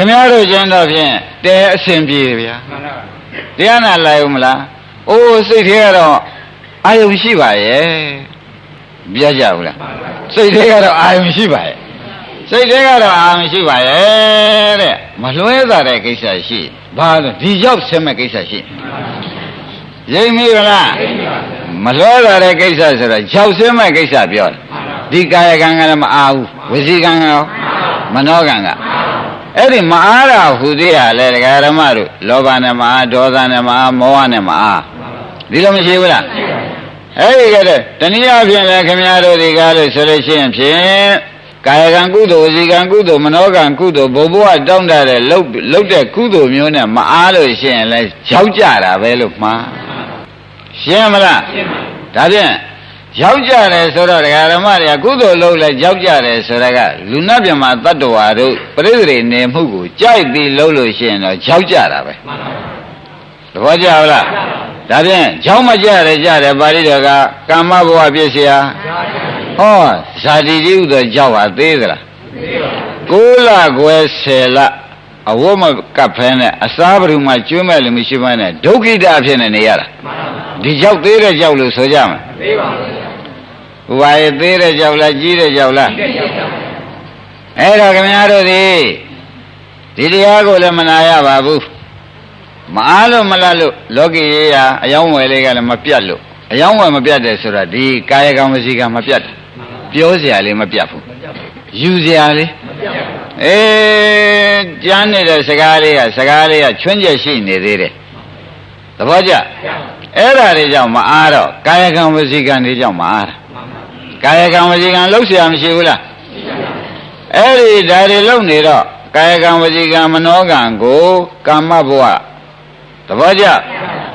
ခင်ဗျားတို့ကျန်တော့ဖြင့်တဲအဆင်ပြေဗျာမှန်ပါပါတရားနာလိုက်ဦးမလားအိုးစိတ်ထဲကတော့အာယုံရှိပါရဲ့ပြောကြဘူးလားမှန်ပါပါစိတ်ထဲကတော့အာယုံရှိပါရဲ့စိတ်ထဲကတော့အာယုံရှိပါရဲ့တဲ့မလွဲတာတဲ့ကိစ္စရှိဘာလို့ဒီရောက်ဆင်းမဲ့ကိစ္စရှိရိပ်မိကလားသိပြီပါဗျာမလွဲတာတဲ့ကိစ္စဆိုတော့ရောက်ဆင်းမဲ့ကိစ္စပြောတယ်မှန်ပါပါဒီကာယကံကလည်းမအားဘူးဝစီကံကရောမနောကံက အဲ့ဒီမအားတာဟူသေးရလဲဒကာရမတို့လောဘနဲ့မအားဒေါသနဲ့မအားမောဟနဲ့မအားဒီလိုမရှိဘူးလားအဲ့ဒီကတည်းကတနည်းအားဖြင့်လည်းခင်ဗျားတို့ဒီကားလို့ဆိုလို့ရှိရင်ဖြင့်ကာယကံကုသိုလ်ဝစီကံကုသိုလ်မနောကံကုသိုလ်ဘုဘဝတောင်းတတဲ့လှုပ်လှုပ်တဲ့ကုသိုလ်မျိုးနဲ့မအားလို့ရှိရင်လည်းကြောက်ကြတာပဲလို့မှားရှင်းမလားရှင်းပါဒါဖြင့် ရောက်ကြတယ်ဆိုတော့ဒကာဓမ္မတွေကကုသိုလ်လုပ်လဲရောက်ကြတယ်ဆိုတာကလူနာမြမတတ္တဝါတို့ပြိဿရိနေမှုကိုကြိုက်ပြီးလုပ်လို့ရှိရင်တော့ရောက်ကြတာပဲမှန်ပါပါသဘောကျလားဒါဖြင့်ကြောင်းမကြတယ်ကြတယ်ပါဠိတော်ကကာမဘဝပြည့်စရာဟောဇာတိတိဥသောကြောက်ဟာသေးသလားသိပါ9လခွဲ10လအဝတ်မကပ်ဖဲနဲ့အစားဘယ်သူမှကျွေးမဲ့လူမရှိမနဲ့ဒုက္ခိတအဖြစ်နဲ့နေရတာမှန်ပါပါဒီကြောက်သေးတဲ့ကြောက်လို့ဆိုကြမယ်သိပါဗျာ။ ဟိုပါရဲ့သေးတဲ့ကြောက်လားကြီးတဲ့ကြောက်လားဒီတဲ့ရောက်တာ။အဲ့တော့ခင်ဗျားတို့ဒီဒီတရားကိုလည်းမနာရပါဘူး။မအားလို့မလတ်လို့လောကီရေးရာအယောင်းဝယ်လေးကလည်းမပြတ်လို့အယောင်းဝယ်မပြတ်တယ်ဆိုတာဒီကာယကံဝစီကံမပြတ်တယ်။ပြောစရာလေးမပြတ်ဘူးမကြောက်ဘူး။ယူစရာလေးမကြောက်ဘူးအေးကြမ်းနေတဲ့စကားလေးကစကားလေးကချွင်းချက်ရှိနေသေးတယ်။သဘောကျကြောက်။အဲ့ဒါတွေကြောင့်မအားတော့ကာယကံဝစီကံတွေကြောင့်မအားတာမှန်ပါပါ။ ကာယကံဝစီကံလှုပ်ရှားမရှိဘူးလား။သိပါဗျာအဲ့ဒီဓာတ်တွေလုံနေတော့ကာယကံဝစီကံမနောကံကိုကာမဘဝသဘောကျ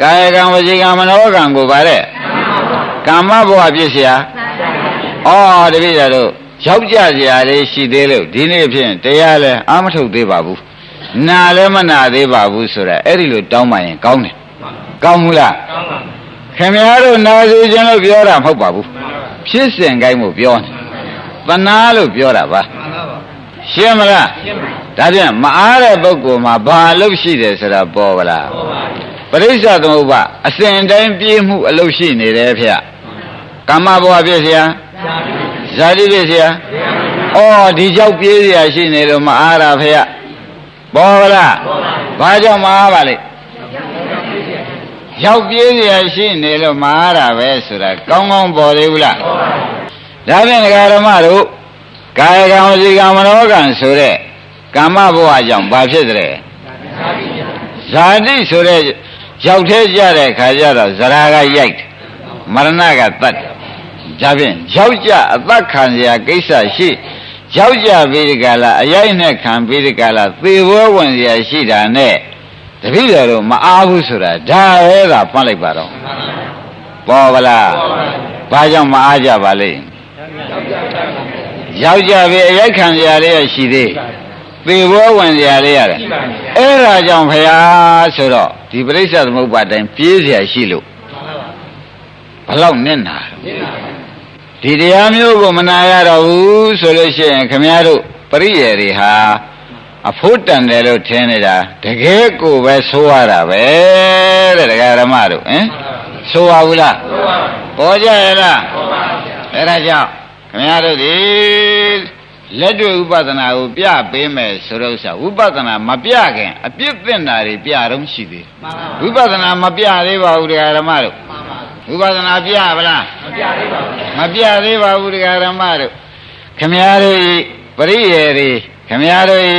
ကာယကံဝစီကံမနောကံကိုဗါတဲ့ကာမဘဝပြည့်စရာဩတပည့်တော်တို့ရောက်ကြစရာလေးရှိသေးလို့ဒီနေ့ဖြင့်တရားလဲအာမထုတ်သေးပါဘူးနာလည်းမနာသေးပါဘူးဆိုတော့အဲ့ဒီလိုတောင်းပါရင်ကောင်းတယ်မှန်ပါကောင်းဘူးလားကောင်းပါခင်ဗျားတို့နာစီခြင်းလို့ပြောတာမဟုတ်ပါဘူးမှန်ပါပါ ဖြစ်စဉ်ကိုင်းမှုပြောနေသနာလို့ပြောတာပါမှန်ပါပါရှင်းမလားရှင်းပါဒါပြန်မအားတဲ့ပုဂ္ဂိုလ်မှာဘာအလုပ်ရှိတယ်ဆိုတာပေါ်ပါလားဟောပါပရိစ္ဆသမုပ္ပါအစဉ်တိုင်းပြေးမှုအလုပ်ရှိနေတယ်ဖေ။ကာမဘဝပြည့်စရာရှားပြီဇာတိပြည့်စရာဩဒီကြောက်ပြေးစရာရှိနေလို့မအားတာဖေ။ပေါ်ပါလားဟောပါဘာကြောင့်မအားပါလဲ ရောက်ပြေးစရာရှိနေလို့မအားတာပဲဆိုတာကောင်းကောင်းပေါ်သေးဘူးလားဟောပါဒါဖြင့်ဒကာဓမ္မတို့ကာယကံဝစီကံမနောကံဆိုတဲ့ကာမဘဝကြောင့်ဘာဖြစ်သလဲရှားပြီဗျာဇာတိဆိုတဲ့ရောက်သေးကြတဲ့ခါကျတော့ဇရာကရိုက်တယ်မရဏကတတ်တယ်ဒါဖြင့်ရောက်ကြအသက်ခံစရာကိစ္စရှိရောက်ကြပြီးဒီကလာအရိုက်နဲ့ခံပြီးဒီကလာသေဘောဝင်စရာရှိတာနဲ့ တပည့်တော်တို့မအားဘူးဆိုတာဒါပဲသာဖတ်လိုက်ပါတော့ပေါ်ပါလားဘာကြောင့်မအားကြပါလိမ့်ရောက်ကြပြီအရိုက်ခံစရာလေးရရှိသေးသေဘောဝင်စရာလေးရတယ် ရှိပါဗျာ အဲ့ဒါကြောင့်ဖရာဆိုတော့ဒီပရိစ္ဆေသမုပ္ပါဒ်တိုင်းပြေးเสียရှိလို့ မှန်ပါပါ ဘလောက်နဲ့နာ ရှင်းပါဗျာ ဒီတရားမျိုးကိုမနာရတော့ဘူးဆိုလို့ရှိရင်ခမည်းတော်ပရိယေတွေဟာ အဖို့တန်တယ်လို့ထင်နေတာတကယ်ကိုပဲဆိုရတာပဲတဲ့တရားဓမ္မတို့ဟင်ဆိုရဘူးလားဟောပါပေါ်ကြရလားဟောပါဗျာအဲ့ဒါကြောင့်ခမည်းတော်ဒီလက်တွေ့ဥပဒနာကိုပြပေးမယ်ဆိုတော့ဥစ္စာဝိပဿနာမပြခင်အပြစ်သင့်တာတွေပြတော့ရှိသေးတယ်မှန်ပါဝိပဿနာမပြသေးပါဘူးတရားဓမ္မတို့မှန်ပါဝိပဿနာပြဗလားမပြသေးပါဘူးမပြသေးပါဘူးတရားဓမ္မတို့ခမည်းတော်ဤပရိယေတွေ ခမည်းတော်ဤ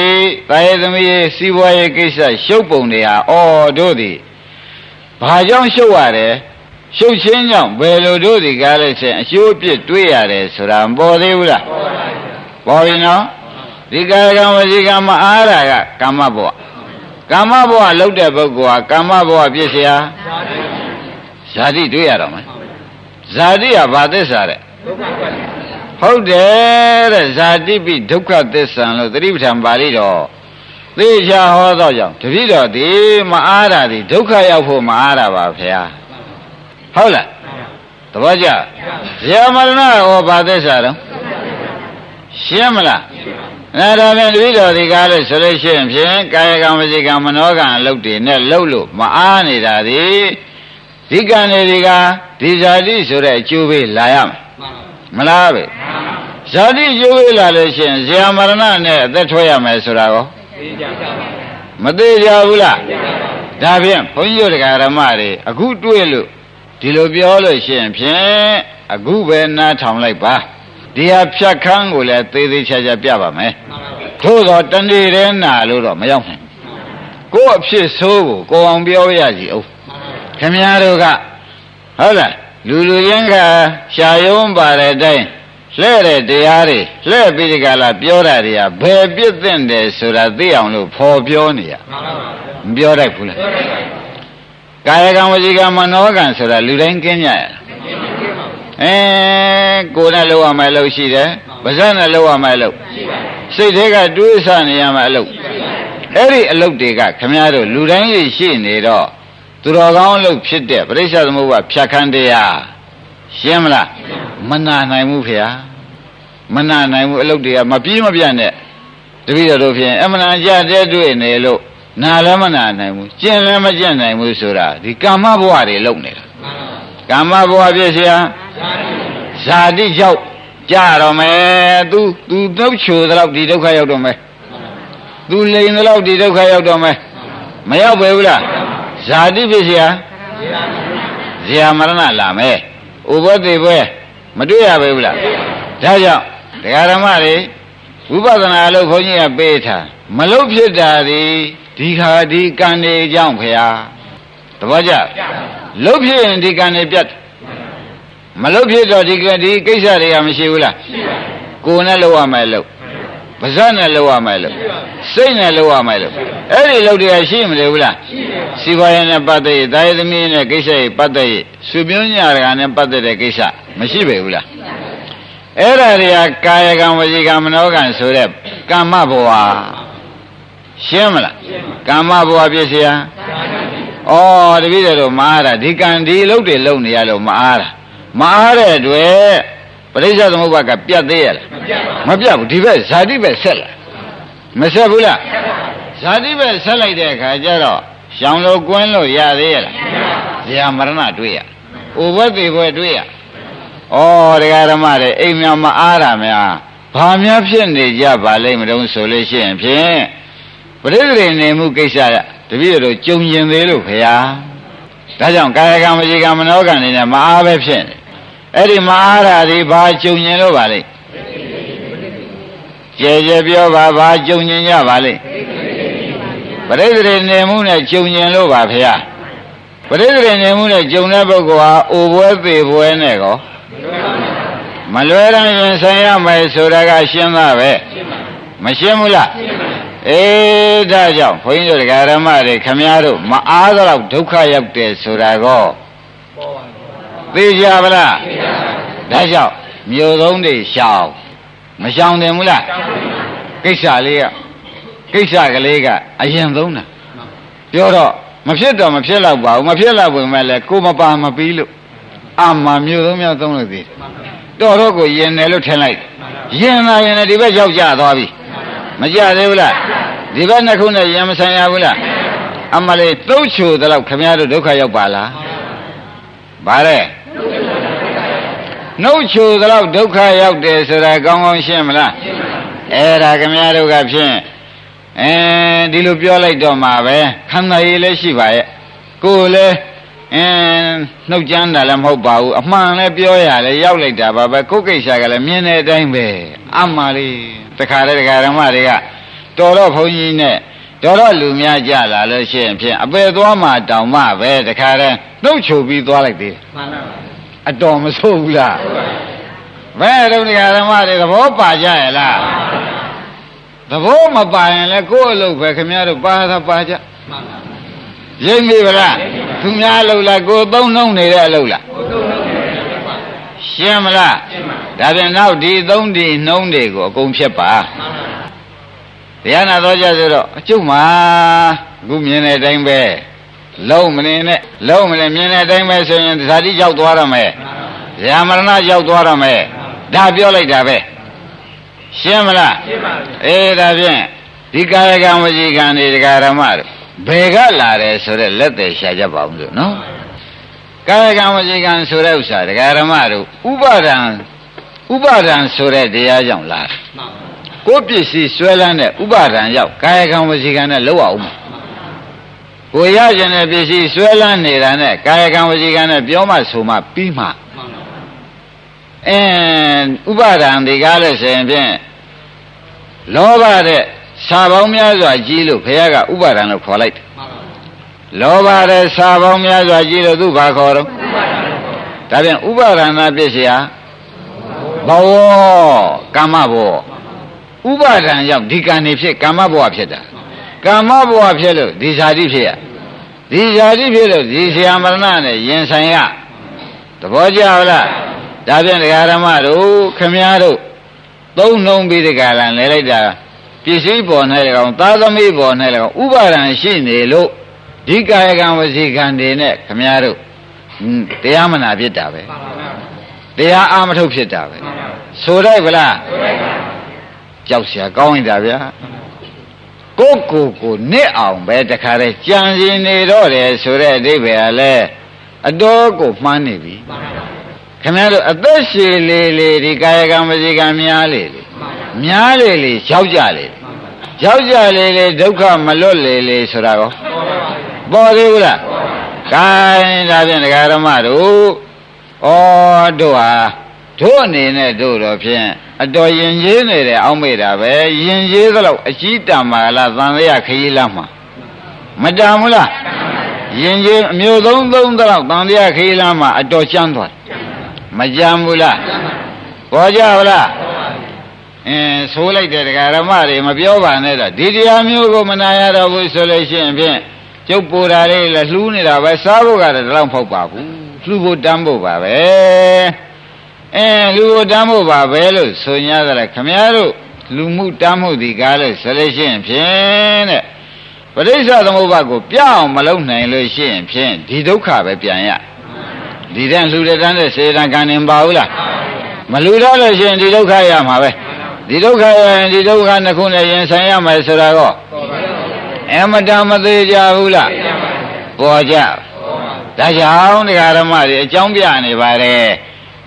တာယေသမီးရေးစီးပွားရေးကိစ္စရှုပ်ပုံတွေဟာအော်တို့သည်ဘာကြောင့်ရှုပ်ရတယ်ရှုပ်ချင်းကြောင့်ဘယ်လိုတို့သည်ကားလဲဆိုရင်အကျိုးအပြစ်တွေးရတယ်ဆိုတာမပေါ်သေးဘူးလားဟောပါဗျာပေါ်ပြီနော်ဒီကာယကံဝစီကံမအားတာကကာမဘဝကာမဘဝလောက်တဲ့ပုဂ္ဂိုလ်ဟာကာမဘဝပြည့်စရာရှားပြီဇာတိတွေ့ရတော့မယ်ဇာတိကဘာသစ္စာတဲ့ဒုက္ခကွက် ဟုတ်တယ်တဲ့ဇာတိပိဒုက္ခသစ္စာလို့သတိပဋ္ဌာန်ပါဠိတော်သေချာဟောတော့ကြောင့်တတိတော်ဒီမအားတာဒီဒုက္ခရောက်ဖို့မအားတာပါဗျာဟုတ်လားသဘောကျဇာမရဏဟောဘာသစ္စာတော့ရှင်းမလားအဲ့ဒါဖြင့်တပည့်တော်ဒီကားလို့ဆိုလို့ရှိရင်ဖြင့်ကာယကံဝစီကံမနောကံအလုပ်တွေနဲ့လှုပ်လို့မအားနေတာဒီဒီကံတွေဒီကဒီဇာတိဆိုတဲ့အကျိုးပေးလာရမယ် မလားပဲဇာတိကျိုးပေးလာလို့ရှိရင်ဇာမရဏနဲ့အသက်ထွက်ရမယ်ဆိုတာကောသိကြပါပါမသေးကြဘူးလားသိကြပါပါဒါဖြင့်ဘုန်းကြီးတို့တရားဓမ္မတွေအခုတွေ့လို့ဒီလိုပြောလို့ရှိရင်ဖြင့်အခုပဲနားထောင်လိုက်ပါဒီဟာဖြတ်ခန်းကိုလည်းသေးသေးချာချာပြပါမယ်မှန်ပါပါသို့တော့တဏှိရဲနာလို့တော့မရောက်နိုင်ဘူးကိုယ့်အဖြစ်ဆိုးကိုကိုယ်အောင်ပြောရစီအောင်ခင်ဗျားတို့ကဟုတ်လား လူလူချင်းကရှာယုံပါတဲ့အတိုင်းလှဲ့တဲ့တရားတွေလှဲ့ပြီးဒီကလာပြောတာတွေကဘယ်ပြစ်သင့်တယ်ဆိုတာသိအောင်လို့ဖော်ပြောနေရမှန်ပါပါမပြောတတ်ဘူးလားပြောရပါကာယကံဝစီကံမနောကံဆိုတာလူတိုင်းကင်းကြရလားအဲကိုယ်နဲ့လောက်ရမယ်လို့ရှိတယ်ပါဇက်နဲ့လောက်ရမယ်လို့ရှိပါစိတ်ထဲကတွေးဆနေရမယ်အလုပ်ရှိပါအဲ့ဒီအလုပ်တွေကခမည်းတော်လူတိုင်းရှိရှိနေတော့ သူတော်ကောင်းအလုပ်ဖြစ်တဲ့ပြိဿသမုပ္ပါဖြတ်ခန်းတရားရှင်းမလားမနာနိုင်ဘူးဖေဟာမနာနိုင်ဘူးအလုပ်တွေကမပြေးမပြတ်နဲ့တပည့်တော်တို့ဖြင့်အမှန်အကြတဲ့တွေ့နေလို့နာလည်းမနာနိုင်ဘူးကျင့်လည်းမကျင့်နိုင်ဘူးဆိုတာဒီကာမဘဝတွေလုပ်နေတာ မှန်ပါပါ ကာမဘဝပြည့်စရာ ဇာတိ ဇာတိရောက်ကြတော့မယ် तू तू တော့ချိုတော့ဒီဒုက္ခရောက်တော့မယ် तू လိန်တော့ဒီဒုက္ခရောက်တော့မယ်မရောက်ပဲဘူးလား ဇာတိဖြစ်เสียဇာမရဏလာမယ်ဥပတိပွဲမတွေ့ရပဲဘူးလားဒါကြောင့်တရားဓမ္မတွေဝိပဿနာလို့ခွန်ကြီးကပေးထားမလုတ်ဖြစ်တာဒီဒီခါဒီကံတွေအကြောင်းဖရာတပည့်ကြလုတ်ဖြစ်ရင်ဒီကံတွေပြတ်တယ်မလုတ်ဖြစ်တော့ဒီကဒီကိစ္စတွေကမရှိဘူးလား ရှိပါ ကိုယ်နဲ့လောက်ရမယ်လို့ ပါဇက်နဲ့လောက်ရမယ်လို့စိတ်နဲ့လောက်ရမယ်လို့အဲ့ဒီလောက်တွေကရှိမလို့ဘူးလားရှိတယ်စီပွားရေးနဲ့ပတ်သက်ရေးတာယသမီးနဲ့ကိစ္စရေးပတ်သက်ရေးစုပြုံးညာရကနဲ့ပတ်သက်တဲ့ကိစ္စမရှိပေဘူးလားအဲ့ဒါတွေကကာယကံဝစီကံမနောကံဆိုတဲ့ကမ္မဘဝရှင်းမလားကမ္မဘဝပြည့်စရာဇာတိဩတပည့်တော်မအားတာဒီကံဒီအလုပ်တွေလုပ်နေရလို့မအားတာမအားတဲ့အတွက် ပရိစ္ဆေသမုပ္ပါကပြတ်သေးရလားမပြတ်ပါဘူးမပြတ်ဘူးဒီဘက်ဇာတိဘက်ဆက်လာမဆက်ဘူးလားဇာတိဘက်ဆက်လိုက်တဲ့အခါကျတော့ရှောင်လို့ကွင်းလို့ရသေးရလားဇာမရဏတွေ့ရဥပတိဘွယ်တွေ့ရဩတရားဓမ္မတွေအိမ်များမအားတာများဘာများဖြစ်နေကြပါလိမ့်မလို့ဆိုလို့ရှိရင်ဖြင့်ပရိသေနေမှုကိစ္စကတပည့်တော်ကြုံရင်သေးလို့ခင်ဗျာဒါကြောင့်ကာယကံဝစီကံမနောကံနေနဲ့မအားပဲဖြစ်နေ အဲ့ဒီမအားတာဒီဘာကြုံရင်လို့ပါလိမ့်ကြဲကြဲပြောပါဘာကြုံညင်ကြပါလိမ့်ပရိသေနေမှုနဲ့ကြုံညင်လို့ပါဖေဟာပရိသေနေမှုနဲ့ကြုံတဲ့ပုဂ္ဂိုလ်ဟာအိုပွဲပေပွဲနဲ့ကောမလွယ်ရရင်ဆိုင်ရမယ်ဆိုတာကရှင်းသားပဲမရှင်းဘူးလားအေးဒါကြောင့်ဘုန်းကြီးတို့တရားဓမ္မတွေခမည်းတော်မအားတော့ဒုက္ခရောက်တယ်ဆိုတာကောပေါ်ပါဘူး သိကြပါလားသိကြပါဒါကြောင့်မြို့သုံးတွေရှောင်မရှောင်တယ်မလားတောင်းပါကိစ္စလေးကကိစ္စကလေးကအရင်သုံးတာပြောတော့မဖြစ်တော့မဖြစ်တော့ပါဘူးမဖြစ်တော့ဘူးမဲ့လဲကိုမပါမပြီးလို့အာမမျိုးသုံးမျိုးသုံးလို့သေးတယ်တော်တော့ကိုယင်တယ်လို့ထင်လိုက်ယင်လာရင်လည်းဒီဘက်ရောက်ကြသွားပြီမကြသေးဘူးလားဒီဘက်နှစ်ခုနဲ့ယင်မဆိုင်ရဘူးလားအမလေးသုံးချိုတော့ခမရတို့ဒုက္ခရောက်ပါလား ဗါတဲ့နှုတ်ချိုတော့ဒုက္ခရောက်တယ်ဆိုတာကောင်းကောင်းရှင်းမလားအဲ့ဒါခမည်းတော်ကဖြင့်အဲဒီလိုပြောလိုက်တော့မှာပဲခန္ဓာရည်လည်းရှိပါရဲ့ကိုယ်လည်းအင်းနှုတ်ကြမ်းတာလည်းမဟုတ်ပါဘူးအမှန်လည်းပြောရလဲရောက်လိုက်တာပါပဲကိုယ်ကိစ္စကလည်းမြင်တဲ့အတိုင်းပဲအမှန်လေးတခါတည်းတခါဓမ္မတွေကတော်တော့ဘုန်းကြီးနဲ့ တော်တော့လူများကြလာလို့ရှိရင်ဖြင့်အပေသွားမှတောင်မှပဲတခါတည်းနှုတ်ချုပ်ပြီးသွားလိုက်သေးတယ်မှန်ပါပါအတော်မဆိုးဘူးလားဘယ်တော့ဒီဓမ္မတွေသဘောပါကြရဲ့လားသဘောမပါရင်လည်းကိုယ့်အလုပ်ပဲခင်ဗျားတို့ပါသာပါကြမှန်ပါရိပ်မိဗလားသူများအလုပ်လားကိုယ်သုံးနှုံနေတဲ့အလုပ်လားဘုသုံးလုံးတယ်ပါရှင်းမလားရှင်းပါဒါပြန်နောက်ဒီသုံးဒီနှုံးတွေကိုအကုန်ဖြစ်ပါမှန်ပါ တရားနာတော့ကြဆိုတော့အကျုပ်မှာအခုမြင်တဲ့အတိုင်းပဲလုံးမနေနဲ့လုံးမနေမြင်တဲ့အတိုင်းပဲဆိုရင်ဇာတိရောက်သွားရမယ်မှန်ပါဇာမရဏရောက်သွားရမယ်ဒါပြောလိုက်တာပဲရှင်းမလားရှင်းပါပြီအေးဒါဖြင့်ဒီကာယကံဝစီကံတွေဒကာရမတို့ဘယ်ကလာတယ်ဆိုတော့လက်သေးရှာကြပါအောင်လို့နော်ကာယကံဝစီကံဆိုတဲ့ဥစ္စာဒကာရမတို့ဥပါဒံဥပါဒံဆိုတဲ့တရားကြောင့်လာတယ်မှန်ပါ ကိုယ်ပစ္စည်းဆွဲလန်းတဲ့ဥပါဒံရောက်ကာယကံဝစီကံနဲ့လောက်အောင်ကိုယ်ရကျင်တဲ့ပစ္စည်းဆွဲလန်းနေတာနဲ့ကာယကံဝစီကံနဲ့ပြောမှဆိုမှပြီးမှမှန်ပါအင်းဥပါဒံဒီကားလို့ဆိုရင်ဖြင့်လောဘတဲ့စာပေါင်းများစွာကြီးလို့ဘုရားကဥပါဒံလို့ခေါ်လိုက်တယ်မှန်ပါလောဘတဲ့စာပေါင်းများစွာကြီးလို့သူဘာခေါ်တော့ဥပါဒံကိုဒါဖြင့်ဥပါဒနာပစ္စယဘဝကာမဘော ဥပါဒံရောက်ဒီကံနေဖြစ်ကာမဘဝဖြစ်တာကာမဘဝဖြစ်လို့ဒီဇာတိဖြစ်ရဒီဇာတိဖြစ်လို့ဒီဆရာမရဏနဲ့ရင်ဆိုင်ရသဘောကျလားဒါဖြင့်ဒကာရမတို့ခမည်းတော်သုံးနှုံပြီးဒီကလာလဲလိုက်တာပစ္စည်းပေါ်၌၎င်းသာသမီပေါ်၌၎င်းဥပါဒံရှိနေလို့ဒီကာယကံဝစီကံတွေနဲ့ခမည်းတော်ဟွန်းတရားမနာဖြစ်တာပဲမှန်ပါဗျာတရားအာမထုတ်ဖြစ်တာပဲမှန်ပါဆိုလိုက်ဗလားဆိုလိုက်ပါ ကြောက်เสียကောင်းနေတာဗျာကိုယ့်ကိုယ်ကိုနစ်အောင်ပဲတခါတည်းကြံစည်နေတော့တယ်ဆိုတဲ့အဓိပ္ပာယ်ကလည်းအတော်ကိုမှန်းနေပြီ မှန်ပါ ခင်ဗျားတို့အသက်ရှည်လေလေဒီကာယကံဝစီကံများလေလေ မှန်ပါ များလေလေရောက်ကြလေရောက်ကြလေလေဒုက္ခမလွတ်လေလေဆိုတာကော ပေါ်ပါပါ ပေါ်သေးဘူးလား ပေါ်ပါ ကဲဒါဖြင့်ဒကာရမတို့ဩတို့ဟာတို့အနေနဲ့တို့တော့ဖြင့် အတော်ရင်ကြီးနေတယ်အောက်မေ့တာပဲရင်ကြီးသလောက်အကြီးတံပါလားသံဃာခရီးလားမှာမတန်ဘူးလားရင်ကြီးအမျိုးသုံးသုံးသလောက်သံဃာခရီးလားမှာအတော်ကျမ်းသွားတယ်မကြမ်းဘူးလားပေါ်ကြဘူးလားအင်းဆိုလိုက်တဲ့ဒကာရမတွေမပြောပါနဲ့တော့ဒီတရားမျိုးကိုမနာရတော့ဘူးဆိုလို့ရှိရင်ဖြင့်ကျုပ်ပူတာလေးလည်းလှူးနေတာပဲစားဖို့ကတည်းကတော့မဟုတ်ပါဘူးလှူဖို့တမ်းဖို့ပါပဲ အင်းလူဖို့တမ်းဖို့ပါပဲလို့ဆို냐ကြတယ်ခမည်းတော်လူမှုတမ်းမှုဒီကားလို့ဆိုလို့ရှိရင်ဖြင့်တဲ့ပရိစ္ဆသမုပ္ပါကိုပြအောင်မလုပ်နိုင်လို့ရှိရင်ဖြင့်ဒီဒုက္ခပဲပြန်ရဒီတဲ့လှူတဲ့တန်းတဲ့စေတံကံနေပါဘူးလားမလှူတော့လို့ရှိရင်ဒီဒုက္ခရမှာပဲဒီဒုက္ခရရင်ဒီဒုက္ခနှစ်ခုနဲ့ရင်ဆိုင်ရမယ်ဆိုတာကောပေါ်ပါပါအမတန်မသေးကြဘူးလားပြန်ပါပေါ်ကြပေါ်ပါဒါကြောင့်တရားဓမ္မတွေအကြောင်းပြနေပါတယ်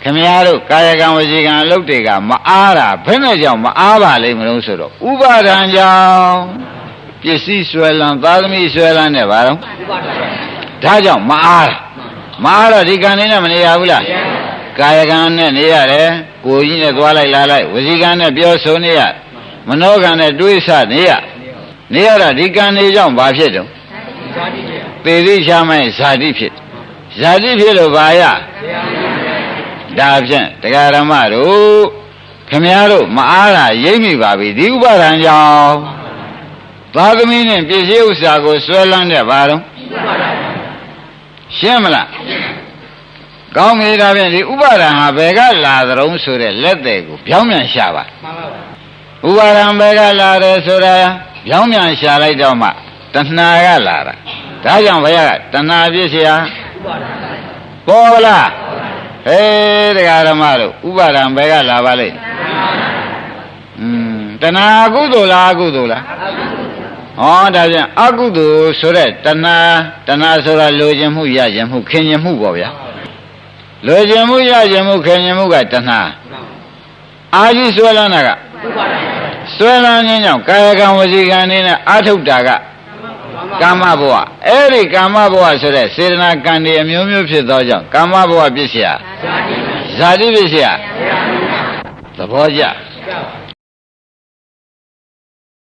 ခမည်းတော်ကာယကံဝစီကံအလုပ်တွေကမအားတာဘယ်နဲ့ကြောင့်မအားပါလိမ့်မလို့ဆိုတော့ဥပါဒံကြောင့်ပစ္စည်းဆွဲလန်းသာသမီဆွဲလန်းနဲ့ဘာတော့ဥပါဒံဒါကြောင့်မအားတာမအားတော့ဒီကံလေးနဲ့မနေရဘူးလားကာယကံနဲ့နေရတယ်ကိုယ်ကြီးနဲ့သွားလိုက်လာလိုက်ဝစီကံနဲ့ပြောဆိုနေရမနောကံနဲ့တွေးဆနေရနေရတာဒီကံတွေကြောင့်ဘာဖြစ်တော့ဇာတိပြပေရိရှားမိုင်းဇာတိဖြစ်ဇာတိဖြစ်လို့ဘာရတရား ဒါဖြင့်တရားဓမ္မတို့ခမည်းတော်မအားတာရိပ်မိပါပြီဒီဥပါဒံကြောင့်သာသမီနဲ့ပစ္စည်းဥစ္စာကိုဆွဲလန်းတဲ့ဘာတော့ဥပါဒံရှင်းမလားကောင်းပြီဒါဖြင့်ဒီဥပါဒံဟာဘယ်ကလာသတုံးဆိုတဲ့လက်သေးကိုပြောင်းပြန်ရှာပါမှန်ပါပါဥပါဒံဘယ်ကလာတယ်ဆိုတာပြောင်းပြန်ရှာလိုက်တော့မှတဏှာကလာတာဒါကြောင့်ဘုရားကတဏှာပြည့်စရာဥပါဒံပေါ်လား ဟေးတရားဓမ္မတို့ဥပါဒံဘယ်ကလာပါလိမ့်อืมတဏှာအကုသိုလ်လားအကုသိုလ်လားဟောဒါပြန်အကုသိုလ်ဆိုတဲ့တဏှာတဏှာဆိုတာလိုချင်မှုရချင်မှုခင်ချင်မှုပေါ့ဗျာလိုချင်မှုရချင်မှုခင်ချင်မှုကတဏှာအာကြီးဆွဲလန်းတာကဥပါဒံဆွဲလန်းခြင်းကြောင့်ကာယကံဝစီကံနေနဲ့အာထုတ်တာက ကာမဘဝအဲ့ဒီကာမဘဝဆိုတဲ့စေတနာကံတွေအမျိုးမျိုးဖြစ်သောကြောင့်ကာမဘဝပြည့်စရာဇာတိဇာတိပစ္စယသဘောကျ